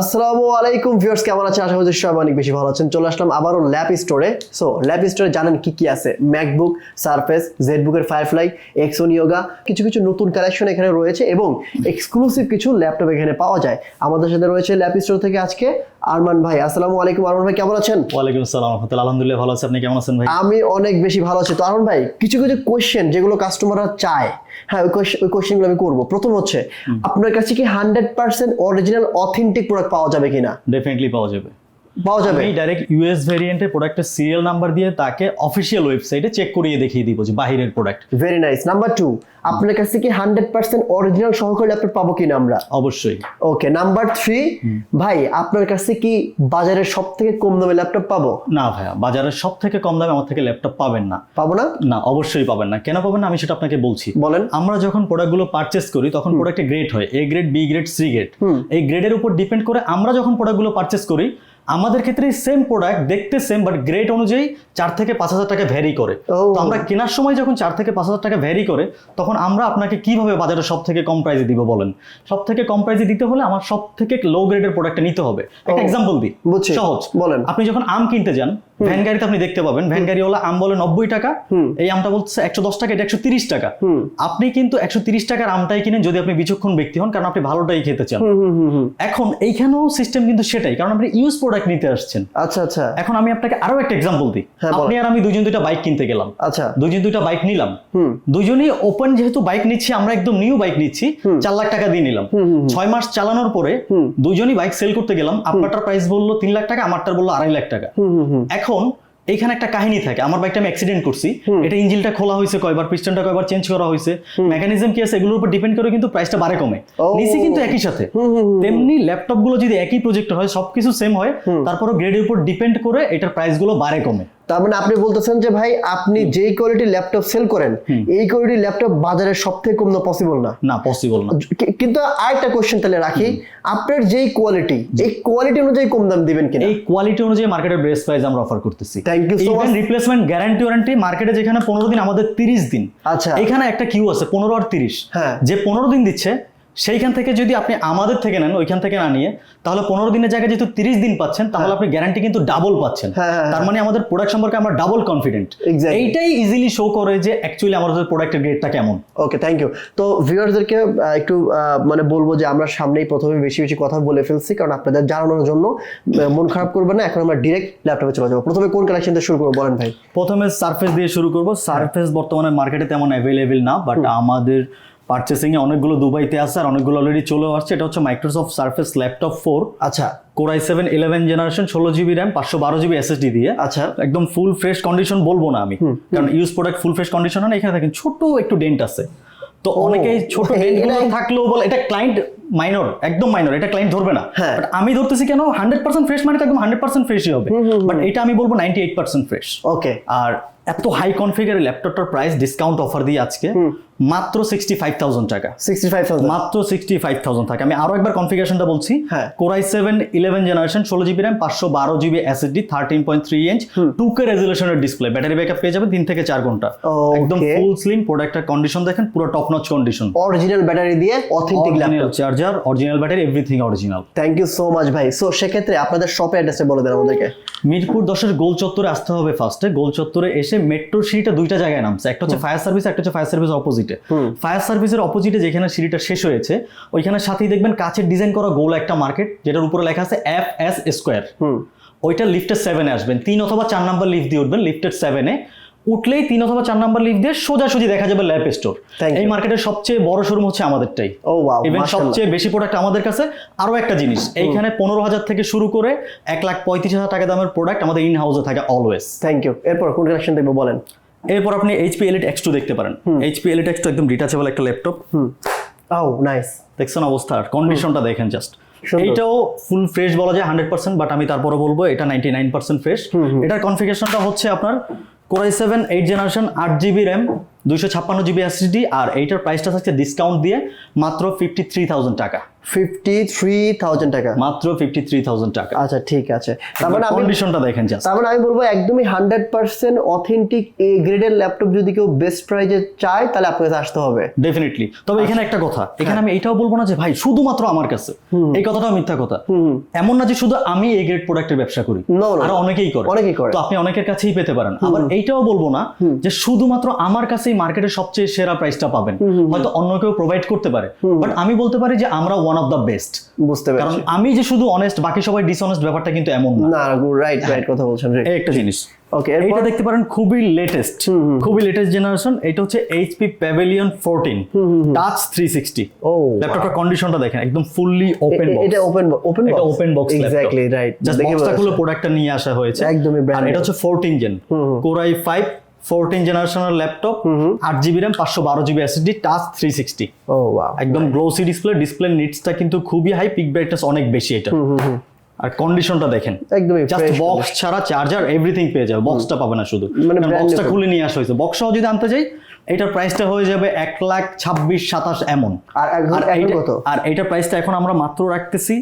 আসসালামু আলাইকুম ভিউয়ার্স, কেমন আছেন? আশা করছি সবাই অনেক বেশি ভালো আছেন। চলে আসলাম আবারও ল্যাপ স্টোরে। সো ল্যাপ স্টোরে জানেন কি কি আছে? ম্যাকবুক, সারফেস, জেডবুকের ফায়ারফ্লাই, এক্সোন ইয়োগা, কিছু কিছু নতুন কালেকশন এখানে রয়েছে এবং এক্সক্লুসিভ কিছু ল্যাপটপ এখানে পাওয়া যায়। আমাদের সাথে রয়েছে ল্যাপ স্টোর থেকে আজকে আরমান ভাই আসসালামু আলাইকুম আরমান ভাই কেমন আছেন? ওয়ালাইকুম আসসালাম রহমতুল্লাহ। আলহামদুলিল্লাহ ভালো আছে। আপনি কেমন আছেন ভাই? আমি অনেক বেশি ভালো আছি। তো আরমান ভাই কিছু কিছু কোশ্চেন যেগুলো কাস্টমাররা চায় হ্যাঁ ওই ওই কোয়েশ্চেনগুলো আমি করব। প্রথম হচ্ছে আপনার কাছে কি hundred percent original authentic product পাওয়া যাবে কিনা? ডেফিনেটলি পাওয়া যাবে। পাওয়া যাবে। আমি ডাইরেক্ট ইউএস ভেরিয়েন্টের প্রোডাক্টের সিরিয়াল নাম্বার দিয়ে তাকে অফিসিয়াল ওয়েবসাইটে চেক করিয়ে দেখিয়ে দিব যে বাহিরের product very nice number two আপনার কাছে কি হান্ড্রেড পার্সেন্ট অরিজিনাল সহকারী ল্যাপটপ পাবো কিনা আমরা? অবশ্যই। ওকে নাম্বার থ্রি ভাই আপনার কাছে কি বাজারের সব থেকে কম দামে ল্যাপটপ পাবো? না ভাইয়া বাজারের সব থেকে কম দামে আমার থেকে ল্যাপটপ পাবেন না। পাবো না? না অবশ্যই পাবেন না। কেন পাবেন না? আমি সেটা আপনাকে বলছি। বলেন। আমরা যখন প্রোডাক্টগুলো পারচেস করি তখন প্রোডাক্টের গ্রেড হয়। A grade B grade C grade এই গ্রেডের উপর ডিপেন্ড করে আমরা যখন প্রোডাক্টগুলো পারচেস করি আমাদের ক্ষেত্রে সেম প্রোডাক্ট দেখতে সেম বাট গ্রেড অনুযায়ী চার থেকে পাঁচ হাজার টাকা ভ্যারি করে। তো আমরা কেনার সময় যখন চার থেকে পাঁচ হাজার টাকা ভ্যারি করে তখন আমরা আপনাকে কীভাবে বাজারে সব থেকে কম প্রাইসে দিব বলেন? সব থেকে কম প্রাইসে দিতে হলে আমার সব থেকে লো গ্রেডের প্রোডাক্টটা নিতে হবে। একটা এক্সাম্পল দিই। সহজ। বলেন। আপনি যখন আম কিনতে যান ভ্যান গাড়িতে আপনি দেখতে পাবেন। ভ্যান গাড়িওয়ালা আম বলে নব্বই টাকা। এই আমটা বলছে একশো দশ টাকা এটা একশো তিরিশ টাকা। আপনি কিন্তু একশো তিরিশ টাকার আমটাই কিনেন যদি আপনি বিচক্ষণ ব্যক্তি হন কারণ আপনি ভালোটাই খেতে চান। এখন এইখানেও সিস্টেম কিন্তু সেটাই কারণ আপনি ইউজ প্রোডাক্ট নিতে আসছেন। আচ্ছা আচ্ছা। এখন আমি আপনাকে আরও একটা এক্সাম্পল দিই। হ্যাঁ, আপনি আর আমি দুজন দুইটা বাইক কিনতে গেলাম। আচ্ছা। দুজন দুইটা বাইক নিলাম। দুজনই ওপেন যেহেতু বাইক নিচ্ছি আমরা একদম নিউ বাইক নিচ্ছি চার লাখ টাকা দিয়ে নিলাম। ছয় মাস চালানোর পরে দুজনই বাইক সেল করতে গেলাম। আপনারটার প্রাইস বলল তিন লাখ টাকা আমারটার বলল আড়াই লাখ টাকা। এখন এইখানে একটা কাহিনী থাকে। আমার বাইকটা আমি অ্যাক্সিডেন্ট করছি। এটা ইঞ্জিনটা খোলা হয়েছে কয়বার পিস্টনটা কয়বার চেঞ্জ করা হয়েছে। মেকানিজম কি আছে? এগুলোর উপর ডিপেন্ড করে কিন্তু প্রাইসটা বাড়ে কমে। নিচে কিন্তু একই সাথে। তেমনি ল্যাপটপগুলো যদি একই প্রজেক্টর হয় সবকিছু সেম হয় তারপরে গ্রেডের উপর ডিপেন্ড করে এটার প্রাইসগুলো বাড়ে কমে। তার মানে আপনি বলতেছেন যে ভাই আপনি যেই কোয়ালিটির ল্যাপটপ সেল করেন এই কোয়ালিটির ল্যাপটপ বাজারে সব থেকে কম না পসিবল না? না পসিবল না। কিন্তু আরেকটা কোশ্চেন তাহলে রাখি। আপনার যেই কোয়ালিটি এই কোয়ালিটি অনুযায়ী কম দাম দিবেন কিনা? এই কোয়ালিটি অনুযায়ী মার্কেটের বেস্ট প্রাইস আমরা অফার করতেছি। You so even much. Replacement guarantee warranty মার্কেটে যেখানে পনেরো দিন আমাদের তিরিশ দিন। আচ্ছা। এখানে একটা কিউ আছে পনেরো আর তিরিশ। হ্যাঁ। যে পনেরো দিন দিচ্ছে সেইখান থেকে যদি আপনি আমাদের থেকে নেন ওইখান থেকে না নিয়ে তাহলে পনেরো দিনের জায়গায় যেহেতু তিরিশ দিন পাচ্ছেন তাহলে আপনি গ্যারান্টি কিন্তু ডাবল পাচ্ছেন। হ্যাঁ, হ্যাঁ, তার মানে আমাদের প্রোডাক্ট সম্পর্কে আমরা ডাবল কনফিডেন্ট এইটাই ইজিলি শো করে যে অ্যাকচুয়ালি আমাদের প্রোডাক্টের গ্রেডটা কেমন। ওকে থ্যাংক ইউ তো ভিউয়ারদেরকে একটু মানে বলব যে আমরা সামনেই প্রথমে বেশি বেশি কথা বলে ফেলছি কারণ আপনাদের জানানোর জন্য মন খারাপ করবেন না এখন আমরা ডিরেক্ট ল্যাপটপে চলে যাব। প্রথমে কোন কালেকশন দিয়ে শুরু করব বলেন ভাই? প্রথমে সারফেস দিয়ে শুরু করব। সারফেস বর্তমানে মার্কেটে তেমন অ্যাভেলেবেল না বাট আমাদের পার্চেসিং এ অনেকগুলো দুবাইতে আছে আর অনেকগুলো অলরেডি চলে আসছে। এটা হচ্ছে মাইক্রোসফট সারফেস ল্যাপটপ ফোর আচ্ছা। Core i seven eleven generation ষোলো জিবি র্যাম পাঁচশো বারো জিবি এসএসডি দিয়ে। আচ্ছা। একদম ফুল ফ্রেশ কন্ডিশন বলব না আমি। কারণ use product full fresh condition হয় না এখানে দেখেন ছোট একটু ডেন্ট আছে। তো অনেকেই ছোট এটা- ডেন্টগুলো থাকলেও বলে এটা ক্লায়েন্ট মাইনর একদম মাইনর এটা ক্লায়েন্ট ধরবে না। হ্যাঁ। বাট আমি ধরতেছি কেন হান্ড্রেড পার্সেন্ট ফ্রেশ মানে একদম হান্ড্রেড পার্সেন্ট ফ্রেশই হবে। বাট এটা আমি বলব ninety eight percent fresh okay আর এত হাই কনফিগার ল্যাপটপটার প্রাইস ডিসকাউন্ট অফার দিয়ে আজকে মাত্র সিক্সটি ফাইভ থাউজেন্ড টাকা। সিক্সটি ফাইভ মাত্র সিক্সটি ফাইভ থাউজেন্ড থাকে। আমি আরও একবার কনফিগারেশনটা বলছি। হ্যাঁ। Core i seven eleven generation ষোলো জিবি র্যাম পাঁচশো বারো GB SSD thirteen point three inch two K রেজুলেশনের display battery backup পেয়ে যাবেন তিন থেকে চার ঘণ্টা। একদম ফুল স্লিম প্রোডাক্টের কন্ডিশন দেখেন পুরো top notch condition original battery দিয়ে authentic laptop charger original battery everything original thank you so much ভাই। সো সেক্ষেত্রে আপনাদের শপের অ্যাড্রেসে বলে দেন আমাদেরকে। মিরপুর দশের গোল চত্বরে আসতে হবে ফার্স্টে গোল চত্বরে এসে মেট্রো সিঁড়িটা দুইটা জায়গায় নামছে। একটা হচ্ছে ফায়ার সার্ভিস একটা হচ্ছে ফায়ার সার্ভিস অপোজিটে ফায়ার সার্ভিসের অপোজিটে যেখানে সিঁড়িটা শেষ হয়েছে ওইখানে সাথেই দেখবেন কাছের ডিজাইন করা গোল একটা মার্কেট যেটার উপরে লেখা আছে এফ এস স্কোয়ার ওইটা লিফটের সেভেনে আসবেন। তিন অথবা চার নাম্বার লিফট দিয়ে উঠবেন লিফটের সেভেনে উঠলেই তিন অথবা চার নাম্বার লিফট দিয়ে সোজাসুজি দেখা যাবে ল্যাপ স্টোর। এই মার্কেটের সবচেয়ে বড় শোরুম হচ্ছে আমাদেরটাই। ও ইভেন সবচেয়ে বেশি প্রোডাক্ট আমাদের কাছে আরও একটা জিনিস এইখানে পনেরো হাজার থেকে শুরু করে এক লাখ পঁয়ত্রিশ হাজার টাকা দামের প্রোডাক্ট আমাদের ইন হাউসে থাকে অলওয়েজ থ্যাংক ইউ এরপর কোন কালেকশন দেখব বলেন। এরপর আপনি এইচপি এলিট এক্স টু দেখতে পারেন। এইচপি এলিট এক্স টু একদম ডিটাচেবল একটা ল্যাপটপ ও নাইস দেখছেন অবস্থা? কন্ডিশনটা দেখেন জাস্ট। এইটাও ফুল ফ্রেশ বলা যায় হান্ড্রেড পার্সেন্ট বাট আমি তারপরে বলব এটা নাইনটি নাইন পার্সেন্ট ফ্রেশ এটার কনফিগারেশনটা হচ্ছে আপনার core i seven eight generation আট জিবি র্যাম, দুইশো ছাপ্পান্ন জিবি এসএসডি আর এইটার প্রাইসটা থাকছে ডিসকাউন্ট দিয়ে মাত্র ফিফটি থ্রি থাউজেন্ড টাকা। ফিফটি থ্রি থাউজেন্ড টাকা। মাত্র ফিফটি থ্রি থাউজেন্ড টাকা। আচ্ছা ঠিক আছে। তার মানে আমি কন্ডিশনটা দেখেন জাস্ট তার মানে আমি বলব একদমই হান্ড্রেড পার্সেন্ট অথেন্টিক এ গ্রেডের ল্যাপটপ যদি কেউ বেস্ট প্রাইজে চায় তাহলে আপনার কাছে আসতে হবে। ডেফিনেটলি তবে এখানে আচ্ছা। একটা কথা হ্যাঁ। এখানে আমি এটাও বলব না যে ভাই শুধুমাত্র আমার কাছে। এই কথাটাও মিথ্যা কথা। এমন না যে শুধু আমি এই গ্রেড প্রোডাক্টের ব্যবসা করি. আর অনেকেই করে। অনেকেই করে। তো আপনি অনেকের কাছেই পেতে পারেন। আবার এইটাও বলব না যে শুধুমাত্র আমার কাছেই মার্কেটের সবচেয়ে সেরা প্রাইসটা পাবেন। হয়তো অন্য কেউ প্রোভাইড করতে পারে। বাট আমি বলতে পারি যে আমরা ওয়ান অফ দ্য বেস্ট বুঝতে কারণ আমি যে শুধু অনেস্ট বাকি সবাই ডিসঅনেস্ট ব্যাপারটা কিন্তু এমন না। রাইট রাইট কথা বলছেন একটা জিনিস। ওকে এরপর? দেখতে পারেন খুবই লেটেস্ট খুবই লেটেস্ট জেনারেশন এটা হচ্ছে HP Pavilion fourteen touch three sixty ও ল্যাপটপটার কন্ডিশনটা দেখেন একদম ফুললি ওপেন এটা ওপেন ওপেন এটা open box exactly right just বক্সটা খুলে প্রোডাক্টটা নিয়ে আসা হয়েছে। একদমই brand এটা হচ্ছে 14 জেন কোরাই 5 14 জেনারেশনের laptop 8 GB RAM 512 GB SSD touch 360 ও ওয়াও একদম গ্লোসি ডিসপ্লে ডিসপ্লে নিটসটা কিন্তু খুবই হাই পিক ব্রাইটনেস অনেক বেশি এটা। আর কন্ডিশনটা দেখেন। একদমই জাস্ট বক্স ছাড়া চার্জার এভরিথিং পেয়ে যাবে বক্সটা পাবে না শুধু। মানে বক্সটা খুলে নিয়ে আসা হয়েছে। বক্স সহ যদি আনতে যাই এটার প্রাইসটা হয়ে যাবে এক লাখ ছাব্বিশ সাতাশ এমন। আর আর প্রাইসটা এখন আমরা মাত্র রাখতেছি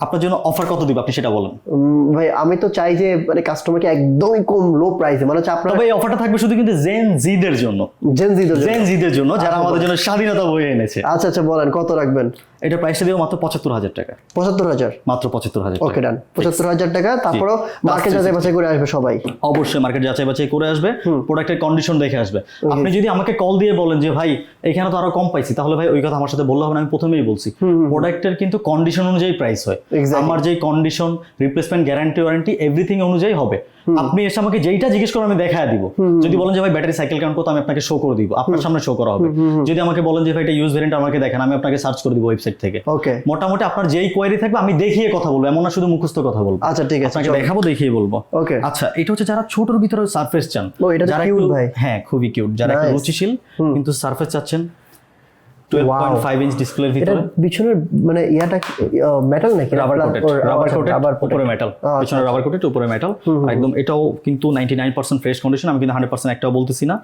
আপনার জন্য অফার কত দিব? আপনি সেটা বলেন। উম, ভাই আমি তো চাই যে মানে কাস্টমারকে একদমই কম লো প্রাইসে মানে হচ্ছে আপনার তবে এই অফারটা থাকবে শুধু কিন্তু জেন জিদের জন্য। জেন জি জেন জিদের জন্য। যারা আমাদের জন্য স্বাধীনতা বয়ে এনেছে। আচ্ছা আচ্ছা বলেন কত রাখবেন? এটা প্রাইসটা দিব মাত্র পঁচাত্তর হাজার টাকা। পঁচাত্তর হাজার? মাত্র পঁচাত্তর হাজার ওকে ডান পঁচাত্তর হাজার টাকা। তারপরও মার্কেট যাচাই বাছাই করে আসবে সবাই। অবশ্যই মার্কেট যাচাই বাছাই করে আসবে প্রোডাক্টের কন্ডিশন দেখে আসবে। আপনি যদি আমাকে কল দিয়ে বলেন যে ভাই এখানে তো আরও কম পাইছি তাহলে ভাই ওই কথা আমার সাথে বললে হবে না আমি প্রথমেই বলছি। প্রোডাক্টের কিন্তু কন্ডিশন অনুযায়ী প্রাইস হয়। আমার যে condition replacement guarantee warranty everything অনুযায়ী হবে। আপনি এসে আমাকে যেইটা জিজ্ঞেস করবেন আমি দেখায় দিব। যদি বলেন যে ভাই ব্যাটারি সাইকেল কাউন্ট কত আমি আপনাকে শো করে দিব। আপনার সামনে শো করা হবে। যদি আমাকে বলেন যে ভাই এটা ইউজ ভেরিয়েন্ট আমাকে দেখেন আমি আপনাকে সার্চ করে দিব ওয়েবসাইট থেকে। ওকে মোটামুটি আপনার যেই কোয়ারি থাকবে আমি দেখিয়ে কথা বলব এমন না শুধু মুখস্থ কথা বলব। আচ্ছা ঠিক আছে আপনাকে দেখাবো দেখিয়ে বলব। ওকে আচ্ছা এটা হচ্ছে যারা ছোটর ভিতরে সারফেস চান ও, এটা একটু- ভাই। হ্যাঁ খুবই কিউট যারা একটু রুচিশীল কিন্তু সারফেস চাচ্ছেন টুয়েলভ পয়েন্ট ফাইভ ইঞ্চ ডিসপ্লের ভিতরে? পিছনের মানে ইয়াটা মেটাল নাকি? Rubber coated rubber coated rubber উপরে মেটাল পিছনে রাবার কোটেড উপরে মেটাল একদম এটাও কিন্তু 99% ফ্রেশ কন্ডিশন আমি কিন্তু 100% একটাও বলতেছি না।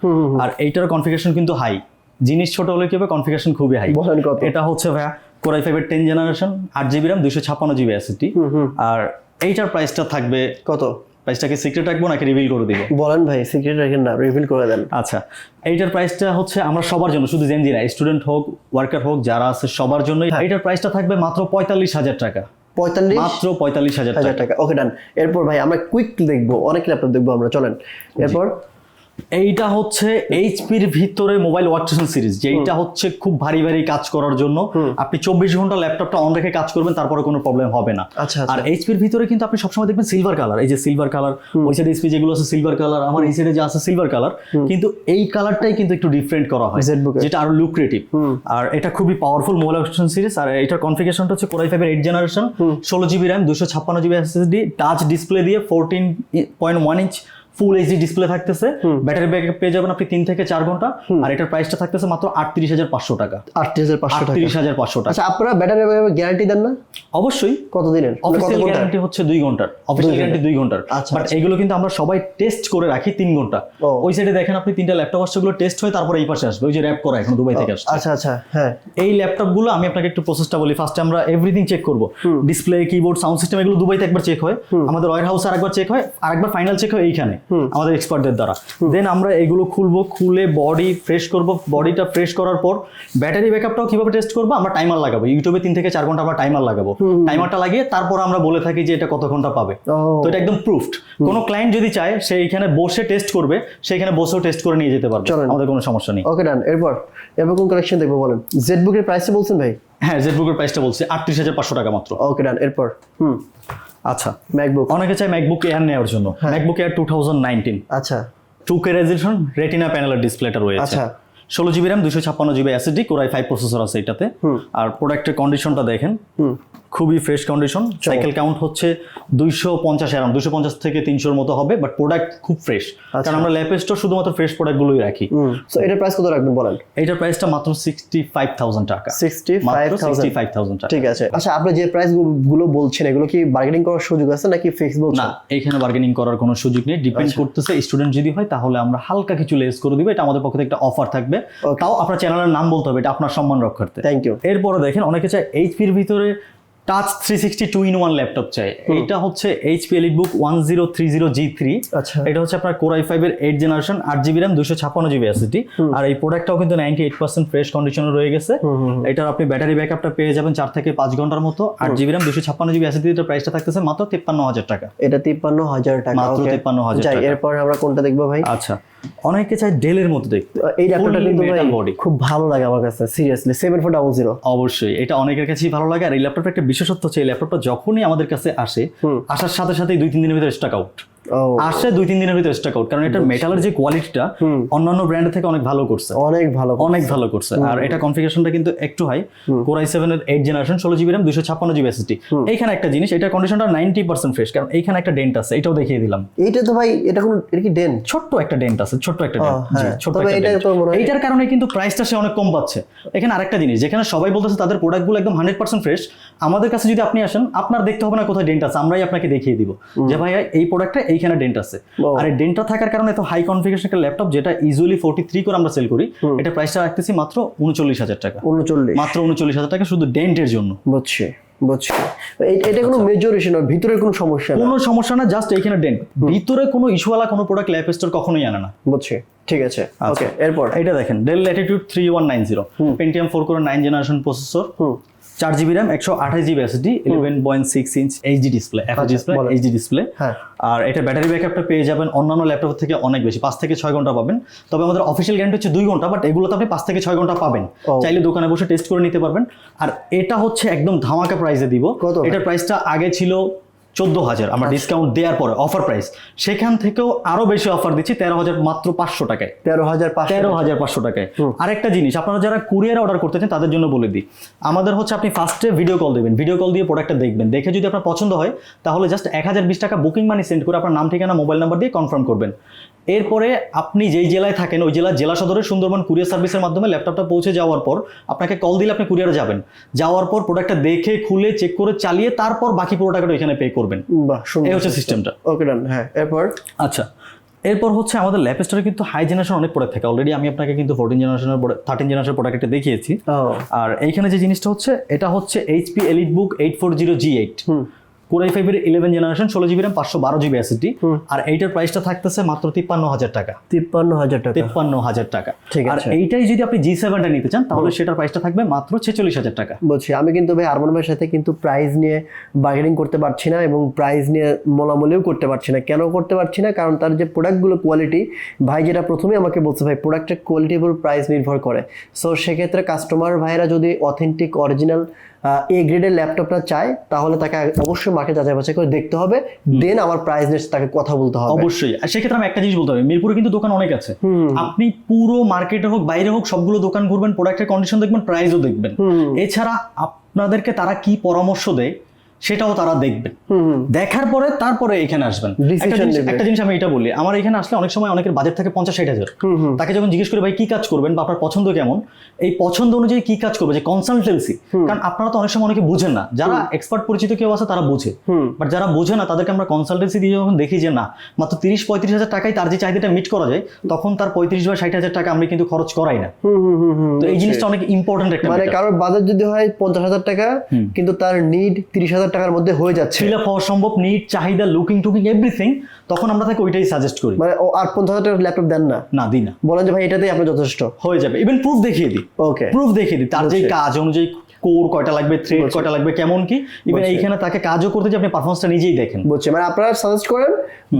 আর এইটার কনফিগারেশন কিন্তু হাই জিনিস ছোট হলে কি হবে? কনফিগারেশন খুবই হাই এটা হচ্ছে ভাইয়া কোরাই ফাইভের টেন জেনারেশন আট জিবি র্যাম দুইশো ছাপ্পান্ন জিবি আর এইটার প্রাইসটা থাকবে কত? প্রাইসটাকে সিক্রেট রাখব নাকি রিভিল করে দিব? বলেন ভাই সিক্রেট রাখেন না রিভিল করে দেন। আচ্ছা এইটার প্রাইসটা হচ্ছে আমরা সবার জন্য শুধু জেনজি না স্টুডেন্ট হোক ওয়ার্কার হোক যারা আছে সবার জন্য এইটার প্রাইসটা থাকবে মাত্র পঁয়তাল্লিশ হাজার টাকা। পঁয়তাল্লিশ মাত্র পঁয়তাল্লিশ হাজার টাকা। ওকে ডান এরপর ভাই আমরা কুইক দেখব অনেক ল্যাপটপ দেখব আমরা চলেন। এরপর এইটা হচ্ছে এইচপির ভিতরে মোবাইল ওয়ার্কস্টেশন সিরিজ যেটা হচ্ছে খুব ভারী ভারী কাজ করার জন্য। আপনি চব্বিশ ঘণ্টা ল্যাপটপটা অন রেখে কাজ করবেন তারপরে কোনো প্রবলেম হবে না। আচ্ছা আর এইচপির ভিতরে কিন্তু আপনি সবসময় দেখবেন সিলভার কালার এই যে সিলভার কালার ওই সাইডে এইচপি যেগুলো আছে সিলভার কালার আমার এই সাইডে যে আছে সিলভার কালার কিন্তু এই কালারটাই কিন্তু একটু ডিফারেন্ট করা হয় যেটা আরও লুক্রেটিভ আর এটা খুবই পাওয়ারফুল মোবাইল ওয়ার্কস্টেশন সিরিজ আর এটার কনফিগারেশনটা হচ্ছে কোরাই ফাইভের এইট জেনারেশন ষোলো জিবি র্যাম দুশো ছাপ্পান্ন জিবি এসএসডি টাচ ডিসপ্লে দিয়ে fourteen point one inch full HD display থাকতেছে। ব্যাটারি ব্যাকআপ পেয়ে যাবেন আপনি তিন থেকে চার ঘণ্টা। আর এটার প্রাইসটা থাকতেছে মাত্র আটত্রিশ হাজার পাঁচশো টাকা। আটত্রিশ হাজার পাঁচশো টাকা। আটত্রিশ হাজার পাঁচশো টাকা। আচ্ছা আপনারা ব্যাটারি গ্যারান্টি দেন না? অবশ্যই। কত দিনের মানে কত অফিসিয়াল গ্যারান্টি হচ্ছে দুই ঘণ্টার। অফিসিয়াল গ্যারান্টি দুই ঘণ্টার। আচ্ছা, বাট এগুলো কিন্তু আমরা সবাই টেস্ট করে রাখি তিন ঘণ্টা। ওই সাইডে দেখেন আপনি তিনটা ল্যাপটপ আসছে ওগুলো টেস্ট হয়ে তারপরে এই পাশে আসবে। ওই যে র্যাপ করা এখন দুবাই থেকে আসছে। আচ্ছা আচ্ছা হ্যাঁ। এই ল্যাপটপগুলো আমি আপনাকে একটু প্রসেসটা বলি। ফার্স্টে আমরা এভরিথিং চেক করব। ডিসপ্লে কিবোর্ড সাউন্ড সিস্টেম এগুলো দুবাইতে একবার চেক হয়। আমাদের ওয়ার হাউস আরেকবার চেক হয়। আরেকবার ফাইনাল চেক হয় এইখানে। আমাদের এক্সপার্টদের দ্বারা। দেন আমরা এগুলো খুলবো খুলে বডি ফ্রেশ করব। বডিটা ফ্রেশ করার পর ব্যাটারি ব্যাকআপটাও কীভাবে টেস্ট করব? আমরা টাইমার লাগাবো। ইউটিউবে তিন থেকে চার ঘণ্টা আমরা টাইমার লাগাবো। টাইমারটা লাগিয়ে তারপর আমরা বলে থাকি যে এটা কত ঘণ্টা পাবে তো এটা একদম প্রুফড কোনো ক্লায়েন্ট যদি চায় সে এখানে বসে টেস্ট করবে সেখানে বসেও টেস্ট করে নিয়ে যেতে পারবে। আমাদের কোনো সমস্যা নেই। ওকে ডান এরপর এরপর কোন কালেকশন দেখব বলেন? জেড বুকের প্রাইসটা বলছেন ভাই? হ্যাঁ জেটবুকের প্রাইসটা বলছি আটত্রিশ হাজার পাঁচশো টাকা মাত্র। ওকে ডান এরপর হুম। আচ্ছা ম্যাকবুক অনেকে চায় ম্যাকবুক এয়ার নেওয়ার জন্য। MacBook Air two thousand nineteen আচ্ছা। টু কে রেজলিউশন রেটিনা প্যানেলের ডিসপ্লেটা রয়েছে। আচ্ছা। ষোলো জিবি র্যাম দুশো ছাপ্পান্ন GB SSD core i five processor আছে এটাতে। আর প্রোডাক্টের কন্ডিশনটা দেখেন। খুবই ফ্রেশ কন্ডিশন সাইকেল কাউন্ট হচ্ছে দুইশো পঞ্চাশ এরাম দুশো পঞ্চাশ থেকে তিনশোর মতো হবে বাট প্রোডাক্ট খুব ফ্রেশ কারণ আমরা ল্যাপ স্টোর শুধুমাত্র ফ্রেশ প্রোডাক্টগুলোই রাখি। সো এটার প্রাইস কত রাখবেন বলেন? এইটার প্রাইসটা মাত্র সিক্সটি ফাইভ থাউজেন্ড টাকা। সিক্সটি ফাইভ মাত্র সিক্সটি ফাইভ থাউজেন্ড টাকা। ঠিক আছে। আচ্ছা আপনি যে প্রাইসগুলো বলছেন এগুলো কি বার্গেনিং করার সুযোগ আছে নাকি ফিক্স বলছেন? না এখানে বার্গেনিং করার কোনো সুযোগ নেই। ডিপেন্ড আচ্ছা। করতেছে স্টুডেন্ট যদি হয় তাহলে আমরা হালকা কিছু লেস করে দিব। এটা আমাদের পক্ষ থেকে একটা অফার থাকবে। তাও আপনার চ্যানেলের নাম বলতে হবে এটা আপনার সম্মান রক্ষার্থে। থ্যাংক ইউ এরপরে দেখেন অনেকে চায় এইচপির ভিতরে touch three sixty two in one laptop চাই। এটা হচ্ছে HP EliteBook one zero three zero G three আচ্ছা। এটা হচ্ছে আপনার কোরাই ফাইভ এর এইট জেনারেশন আট জিবি র্যাম দুশো ছাপ্পান্ন জিবি এসিটি আর এই প্রোডাক্টটাও কিন্তু নাইনটি এইট পার্সেন্ট ফ্রেশ কন্ডিশনে রয়ে গেছে। এটার আপনি ব্যাটারি ব্যাকআপটা পেয়ে যাবেন চার থেকে পাঁচ ঘণ্টার মতো। আট জিবি র্যাম দুশো ছাপ্পান্ন জিবি এসিটি এটার প্রাইসটা থাকতেছে মাত্র তিপ্পান্ন হাজার টাকা। এটা তিপ্পান্ন হাজার টাকা মাত্র okay? 53,000 যাই টাকা। এরপর আমরা কোনটা দেখব ভাই? আচ্ছা। অনেকে চায় ডেলের মতো দেখতে। এই ল্যাপটপটা কিন্তু ভাই খুব ভালো লাগে আমার কাছে seriously seven four double zero অবশ্যই। এটা অনেকের কাছেই ভালো লাগে। আর এই ল্যাপটপটা একটা বিশেষত্ব হচ্ছে এই ল্যাপটপটা যখনই আমাদের কাছে আসে আসার সাথে সাথে দুই তিন দিনের ভিতরে স্টক আউট। আসছে দুই তিন দিনের ভিতরে স্টক আউট কারণ এটা মেটালের যে কোয়ালিটিটা অন্যান্য ব্র্যান্ডের থেকে অনেক ভালো করছে। অনেক ভালো অনেক ভালো করছে। আর এটা কনফিগারেশনটা কিন্তু একটু হাই কোরাই সেভেন এর এইট জেনারেশন ষোলো জিবি র্যাম দুশো ছাপ্পান্ন জিবি এসএসডি এইখানে একটা জিনিস এটা কন্ডিশনটা নাইনটি পার্সেন্ট ফ্রেশ কারণ এইখানে একটা ডেন্ট আছে এটাও দেখিয়ে দিলাম। এইটা তো ভাই এটা কোন এটা কি ডেন ছোট্ট একটা ডেন্ট আছে ছোট্ট একটা ডেন্ট হ্যাঁ। ছোট্ট এটা এইটার কারণে কিন্তু প্রাইসটা সে অনেক কম পাচ্ছে। এখানে আরেকটা জিনিস যেখানে সবাই বলতেছে তাদের প্রোডাক্টগুলো একদম হান্ড্রেড পার্সেন্ট ফ্রেশ আমাদের কাছে যদি আপনি আসেন আপনার দেখতে হবে না কোথায় ডেন্ট আছে আমরাই আপনাকে দেখিয়ে দিব। যে ভাইয়া এই প্রোডাক্টটা এইখানে ডেন্ট আছে। আর এই ডেন্টটা থাকার কারণে এত হাই কনফিগারেশন একটা ল্যাপটপ যেটা ইজিলি ফোর্টি থ্রি করে আমরা সেল করি এটা প্রাইসটা রাখতেছি মাত্র উনচল্লিশ হাজার টাকা। উনচল্লিশ। মাত্র উনচল্লিশ হাজার টাকা শুধু ডেন্টের জন্য। বুঝছি বুঝছি। এটা কোনো মেজর ইস্যু নয় ভিতরে কোনো সমস্যা না। কোনো সমস্যা না জাস্ট এইখানে ডেন্ট ভিতরে কোনো ইস্যুওয়ালা কোনো প্রোডাক্ট ল্যাপ স্টোর কখনোই আনে না। বুঝছি ঠিক আছে। আচ্ছা। ওকে এরপর? এটা দেখেন Dell Latitude three one nine zero Pentium four করে নাইন জেনারেশন প্রসেসর চার জিবি র্যাম একশো আঠাশ GB SD eleven point six inch HD display আচ্ছা, ডিসপ্লে এইচডি ডিসপ্লে। আর এটা ব্যাটারি ব্যাকআপটা পেয়ে যাবেন অন্যান্য ল্যাপটপ থেকে অনেক বেশি পাঁচ থেকে ছয় ঘণ্টা পাবেন। তবে আমাদের অফিসিয়াল গ্যারান্টি হচ্ছে দুই ঘণ্টা বাট এগুলোতে আপনি পাঁচ থেকে ছয় ঘণ্টা পাবেন। চাইলে দোকানে বসে টেস্ট করে নিতে পারবেন। আর এটা হচ্ছে একদম ধামাকা প্রাইসে দিব। এটা এটার প্রাইসটা আগে ছিল চোদ্দ হাজার। আমরা আচ্ছা। ডিসকাউন্ট দেওয়ার পরে অফার প্রাইস সেখান থেকেও আরও বেশি অফার দিচ্ছি তেরো হাজার মাত্র পাঁচশো টাকায়। তেরো হাজার তেরো হাজার পাঁচশো টাকায়। আরেকটা জিনিস আপনারা যারা কুরিয়ার অর্ডার করতে চান তাদের জন্য বলে দিই। আমাদের হচ্ছে আপনি ফার্স্টে ভিডিও কল দেবেন। ভিডিও কল দিয়ে প্রোডাক্টটা দেখবেন। দেখে যদি আপনার পছন্দ হয় তাহলে জাস্ট এক হাজার বিশ টাকা বুকিং মানি সেন্ড করে আপনার নাম ঠিকানা মোবাইল নাম্বার দিয়ে কনফার্ম করবেন। এরপরে আপনি যেই জেলায় থাকেন ওই জেলার জেলা সদরের সুন্দরবন কুরিয়ার সার্ভিসের মাধ্যমে ল্যাপটপটা পৌঁছে যাওয়ার পর আপনাকে কল দিলে আপনি কুরিয়ারে যাবেন। যাওয়ার পর প্রোডাক্টটা দেখে খুলে চেক করে চালিয়ে তারপর বাকি পুরো টাকাটা এখানে পে করবেন। এই হচ্ছে সিস্টেমটা ওকে ডান হ্যাঁ এরপর? আচ্ছা এরপর হচ্ছে আমাদের ল্যাপ স্টোরে কিন্তু হাই জেনারেশন অনেক প্রোডাক্ট থাকে। অলরেডি আমি আপনাকে কিন্তু ফোরটিন জেনারেশনের থার্টিন জেনারেশন প্রোডাক্ট দেখিয়েছি। আর এইখানে যে জিনিসটা হচ্ছে এটা হচ্ছে HP EliteBook eight four zero G eight hmm core i ফাইভের ইলেভেন জেনারেশন ষোলো জিবি র্যাম পাঁচশো বারো জিবি এসিটি আর এইটার প্রাইসটা থাকতেছে মাত্র তিপ্পান্ন হাজার টাকা। তিপ্পান্ন হাজার টাকা। তিপ্পান্ন হাজার টাকা। ঠিক আর। এইটাই যদি আপনি জি সেভেনটা নিতে চান তাহলে সেটার প্রাইসটা থাকবে মাত্র ছেচল্লিশ হাজার টাকা। বলছি আমি কিন্তু ভাই আরমান ভাইয়ের সাথে কিন্তু প্রাইস নিয়ে বার্গেনিং করতে পারছি না এবং প্রাইস নিয়ে মোলামুলিও করতে পারছি না। কেন করতে পারছি না? কারণ তার যে প্রোডাক্টগুলো কোয়ালিটি ভাই যেটা প্রথমে আমাকে বলছে ভাই প্রোডাক্টের কোয়ালিটির উপর প্রাইস নির্ভর করে। সো সেক্ষেত্রে কাস্টমার ভাইরা যদি অথেন্টিক অরিজিনাল এ গ্রেডের ল্যাপটপটা চাই তাহলে তাকে অবশ্যই মার্কেট যাচাই বাছাই করে দেখতে হবে। দেন আমার প্রাইস নিয়ে তাকে কথা বলতে হবে। অবশ্যই। আর সেক্ষেত্রে আমি একটা জিনিস বলতে হবে মিরপুরে কিন্তু দোকান অনেক আছে। আপনি পুরো মার্কেটে হোক বাইরে হোক সবগুলো দোকান ঘুরবেন প্রোডাক্টের কন্ডিশন দেখবেন প্রাইসও দেখবেন। এছাড়া আপনাদেরকে তারা কি পরামর্শ দেয় সেটাও তারা দেখবেন। হুম দেখার পরে তারপরে এখানে আসবেন। একটা জিনিস-। আমি এটা বলি আমার এখানে আসলে অনেক সময় অনেকের বাজেট থাকে পঞ্চাশ ষাট হাজার তাকে যখন জিজ্ঞেস করে ভাই কি কাজ করবেন বা আপনার পছন্দ কেমন? এই পছন্দ অনুযায়ী কি কাজ করবে? যে কনসালটেন্সি কারণ আপনারা তো অনেক সময় অনেকে বুঝেন না। যারা এক্সপার্ট পরিচিত কেউ আছে তারা বুঝে। বাট যারা বোঝে না তাদেরকে আমরা কনসালটেন্সি দিয়ে যখন দেখি যে না মাত্র তিরিশ পঁয়ত্রিশ হাজার টাকায় তার যে চাহিদাটা মিট করা যায় তখন তার পঁয়ত্রিশ বা ষাট হাজার টাকা আমরা কিন্তু খরচ করাই না। তো এই জিনিসটা অনেক ইম্পর্টেন্ট একটা মানে কারোর বাজেট যদি হয় পঞ্চাশ হাজার টাকা কিন্তু তার নিড তিরিশ হাজার টাকার মধ্যে হয়ে যাচ্ছে। ফিল আপ হওয়া সম্ভব নিট চাহিদা লুকিং টুকিং এভরিথিং তখন আমরা তাকে ওইটাই সাজেস্ট করি। মানে ও আর পঞ্চাশ হাজার টাকার ল্যাপটপ দেন না? না দিই না। বলেন যে ভাই এটাতেই আপনার যথেষ্ট। হয়ে যাবে। ইভেন প্রুফ দেখিয়ে দিই। ওকে প্রুফ দেখিয়ে দিই। তার যে। কাজ অনুযায়ী কোর কয়টা লাগবে থ্রেড। কয়টা লাগবে কেমন কি? ইভেন এইখানে তাকে কাজও করতে যে আপনি পারফরমেন্সটা নিজেই দেখেন। বুঝছি। মানে আপনারা সাজেস্ট করেন